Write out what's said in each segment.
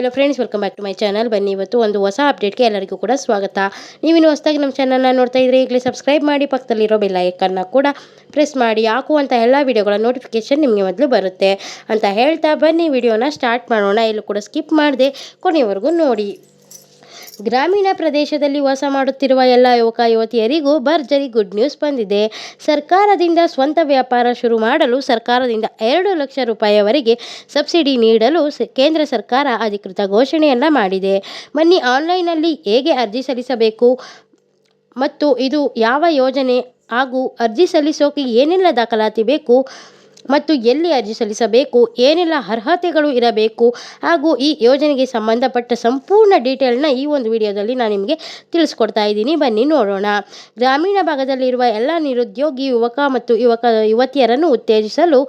Hello friends welcome back to my channel ಬನ್ನಿ, ಇವತ್ತು ಒಂದು ಹೊಸ ಅಪ್ಡೇಟ್ಗೆ ಎಲ್ಲರಿಗೂ ಕೂಡ ಸ್ವಾಗತ. ನೀವಿನ್ನು ಹೊಸದಾಗಿ ನಮ್ಮ ಚಾನಲ್ನ ನೋಡ್ತಾ ಇದ್ರೆ ಈಗಲೇ ಸಬ್ಸ್ಕ್ರೈಬ್ ಮಾಡಿ, ಪಕ್ಕದಲ್ಲಿರೋ ಬೆಲ್ ಐಕನ್ನ ಕೂಡ ಪ್ರೆಸ್ ಮಾಡಿ ಹಾಕುವಂಥ ಎಲ್ಲ ವಿಡಿಯೋಗಳ ನೋಟಿಫಿಕೇಶನ್ ನಿಮಗೆ ಮೊದಲು ಬರುತ್ತೆ. ಅಂತ ಹೇಳ್ತಾ ಬನ್ನಿ, ವಿಡಿಯೋನ ಸ್ಟಾರ್ಟ್ ಮಾಡೋಣ. ಎಲ್ಲೂ ಕೂಡ ಸ್ಕಿಪ್ ಮಾಡಿದೆ ಕೊನೆಯವರೆಗೂ ನೋಡಿ. ಗ್ರಾಮೀಣ ಪ್ರದೇಶದಲ್ಲಿ ವಾಸ ಮಾಡುತ್ತಿರುವ ಎಲ್ಲ ಯುವಕ, ಯುವತಿಯರಿಗೂ ಭರ್ಜರಿ ಗುಡ್ ನ್ಯೂಸ್ ಬಂದಿದೆ. ಸರ್ಕಾರದಿಂದ ಸ್ವಂತ ವ್ಯಾಪಾರ ಶುರು ಮಾಡಲು ಸರ್ಕಾರದಿಂದ ಎರಡು ಲಕ್ಷ ರೂಪಾಯಿವರೆಗೆ ಸಬ್ಸಿಡಿ ನೀಡಲು ಕೇಂದ್ರ ಸರ್ಕಾರ ಅಧಿಕೃತ ಘೋಷಣೆಯನ್ನ ಮಾಡಿದೆ. ಬನ್ನಿ ಆನ್ಲೈನ್ನಲ್ಲಿ ಹೇಗೆ ಅರ್ಜಿ ಸಲ್ಲಿಸಬೇಕು ಮತ್ತು ಇದು ಯಾವ ಯೋಜನೆ ಹಾಗೂ ಅರ್ಜಿ ಸಲ್ಲಿಸೋಕೆ ಏನೆಲ್ಲ ದಾಖಲಾತಿ ಬೇಕು ಮತ್ತು ಎಲ್ಲಿ ಅರ್ಜಿ ಸಲ್ಲಿಸಬೇಕು, ಏನೆಲ್ಲ ಅರ್ಹತೆಗಳು ಇರಬೇಕು ಹಾಗೂ ಈ ಯೋಜನೆಗೆ ಸಂಬಂಧಪಟ್ಟ ಸಂಪೂರ್ಣ ಡೀಟೇಲ್ನ ಈ ಒಂದು ವಿಡಿಯೋದಲ್ಲಿ ನಾನು ನಿಮಗೆ ತಿಳಿಸ್ಕೊಡ್ತಾ ಇದ್ದೀನಿ. ಬನ್ನಿ ನೋಡೋಣ. ಗ್ರಾಮೀಣ ಭಾಗದಲ್ಲಿರುವ ಎಲ್ಲ ನಿರುದ್ಯೋಗಿ ಯುವಕ ಮತ್ತು ಯುವಕ, ಯುವತಿಯರನ್ನು ಉತ್ತೇಜಿಸಲು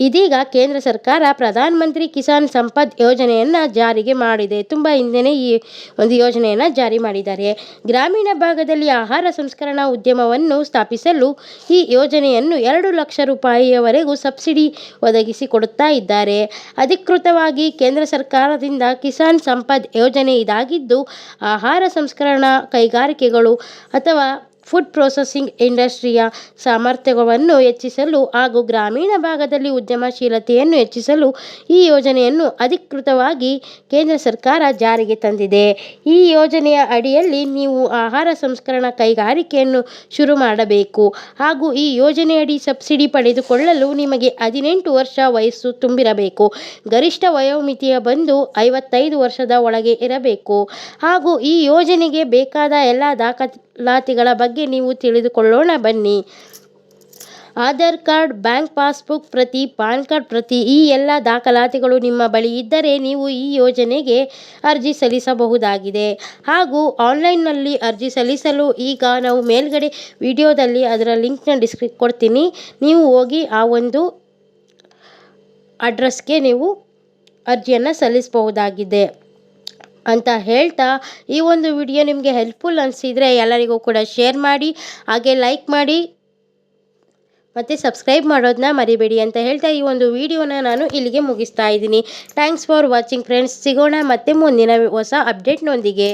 ಇದೀಗ ಕೇಂದ್ರ ಸರ್ಕಾರ ಪ್ರಧಾನ ಮಂತ್ರಿ ಕಿಸಾನ್ ಸಂಪದ್ ಯೋಜನೆಯನ್ನು ಜಾರಿಗೆ ಮಾಡಿದೆ. ತುಂಬ ಹಿಂದೆನೇ ಈ ಒಂದು ಯೋಜನೆಯನ್ನು ಜಾರಿ ಮಾಡಿದ್ದಾರೆ. ಗ್ರಾಮೀಣ ಭಾಗದಲ್ಲಿ ಆಹಾರ ಸಂಸ್ಕರಣಾ ಉದ್ಯಮವನ್ನು ಸ್ಥಾಪಿಸಲು ಈ ಯೋಜನೆಯನ್ನು ಎರಡು ಲಕ್ಷ ರೂಪಾಯಿಯವರೆಗೂ ಸಬ್ಸಿಡಿ ಒದಗಿಸಿ ಕೊಡುತ್ತಾ ಇದ್ದಾರೆ. ಅಧಿಕೃತವಾಗಿ ಕೇಂದ್ರ ಸರ್ಕಾರದಿಂದ ಕಿಸಾನ್ ಸಂಪದ್ ಯೋಜನೆ ಇದಾಗಿದ್ದು, ಆಹಾರ ಸಂಸ್ಕರಣಾ ಕೈಗಾರಿಕೆಗಳು ಅಥವಾ ಫುಡ್ ಪ್ರೊಸೆಸಿಂಗ್ ಇಂಡಸ್ಟ್ರಿಯ ಸಾಮರ್ಥ್ಯವನ್ನು ಹೆಚ್ಚಿಸಲು ಹಾಗೂ ಗ್ರಾಮೀಣ ಭಾಗದಲ್ಲಿ ಉದ್ಯಮಶೀಲತೆಯನ್ನು ಹೆಚ್ಚಿಸಲು ಈ ಯೋಜನೆಯನ್ನು ಅಧಿಕೃತವಾಗಿ ಕೇಂದ್ರ ಸರ್ಕಾರ ಜಾರಿಗೆ ತಂದಿದೆ. ಈ ಯೋಜನೆಯ ಅಡಿಯಲ್ಲಿ ನೀವು ಆಹಾರ ಸಂಸ್ಕರಣಾ ಕೈಗಾರಿಕೆಯನ್ನು ಶುರು ಮಾಡಬೇಕು ಹಾಗೂ ಈ ಯೋಜನೆಯಡಿ ಸಬ್ಸಿಡಿ ಪಡೆದುಕೊಳ್ಳಲು ನಿಮಗೆ ಹದಿನೆಂಟು ವರ್ಷ ವಯಸ್ಸು ತುಂಬಿರಬೇಕು. ಗರಿಷ್ಠ ವಯೋಮಿತಿಯ ಬಂದು ಐವತ್ತೈದು ವರ್ಷದ ಒಳಗೆ ಇರಬೇಕು. ಹಾಗೂ ಈ ಯೋಜನೆಗೆ ಬೇಕಾದ ಎಲ್ಲ ದಾಖಲಾತಿಗಳ ಬಗ್ಗೆ ನೀವು ತಿಳಿದುಕೊಳ್ಳೋಣ, ಬನ್ನಿ. ಆಧಾರ್ ಕಾರ್ಡ್, ಬ್ಯಾಂಕ್ ಪಾಸ್ಬುಕ್ ಪ್ರತಿ, ಪಾನ್ ಕಾರ್ಡ್ ಪ್ರತಿ, ಈ ಎಲ್ಲ ದಾಖಲಾತಿಗಳು ನಿಮ್ಮ ಬಳಿ ಇದ್ದರೆ ನೀವು ಈ ಯೋಜನೆಗೆ ಅರ್ಜಿ ಸಲ್ಲಿಸಬಹುದಾಗಿದೆ. ಹಾಗೂ ಆನ್ಲೈನ್ನಲ್ಲಿ ಅರ್ಜಿ ಸಲ್ಲಿಸಲು ಈಗ ನಾವು ಮೇಲ್ಗಡೆ ವಿಡಿಯೋದಲ್ಲಿ ಅದರ ಲಿಂಕ್ನ ಡಿಸ್ಕ್ರಿ, ಕೊಡ್ತೀನಿ. ನೀವು ಹೋಗಿ ಆ ಒಂದು ಅಡ್ರೆಸ್ಗೆ ನೀವು ಅರ್ಜಿಯನ್ನು ಸಲ್ಲಿಸಬಹುದಾಗಿದೆ. ಅಂತ ಹೇಳ್ತಾ ಈ ಒಂದು ವಿಡಿಯೋ ನಿಮಗೆ ಹೆಲ್ಪ್ಫುಲ್ ಅನಿಸಿದರೆ ಎಲ್ಲರಿಗೂ ಕೂಡ ಶೇರ್ ಮಾಡಿ, ಹಾಗೆ ಲೈಕ್ ಮಾಡಿ, ಮತ್ತು ಸಬ್ಸ್ಕ್ರೈಬ್ ಮಾಡೋದನ್ನ ಮರಿಬೇಡಿ ಅಂತ ಹೇಳ್ತಾ ಈ ಒಂದು ವಿಡಿಯೋನ ನಾನು ಇಲ್ಲಿಗೆ ಮುಗಿಸ್ತಾ ಇದ್ದೀನಿ. ಥ್ಯಾಂಕ್ಸ್ ಫಾರ್ ವಾಚಿಂಗ್ ಫ್ರೆಂಡ್ಸ್ ಸಿಗೋಣ ಮತ್ತೆ ಮುಂದಿನ ಹೊಸ ಅಪ್ಡೇಟ್ನೊಂದಿಗೆ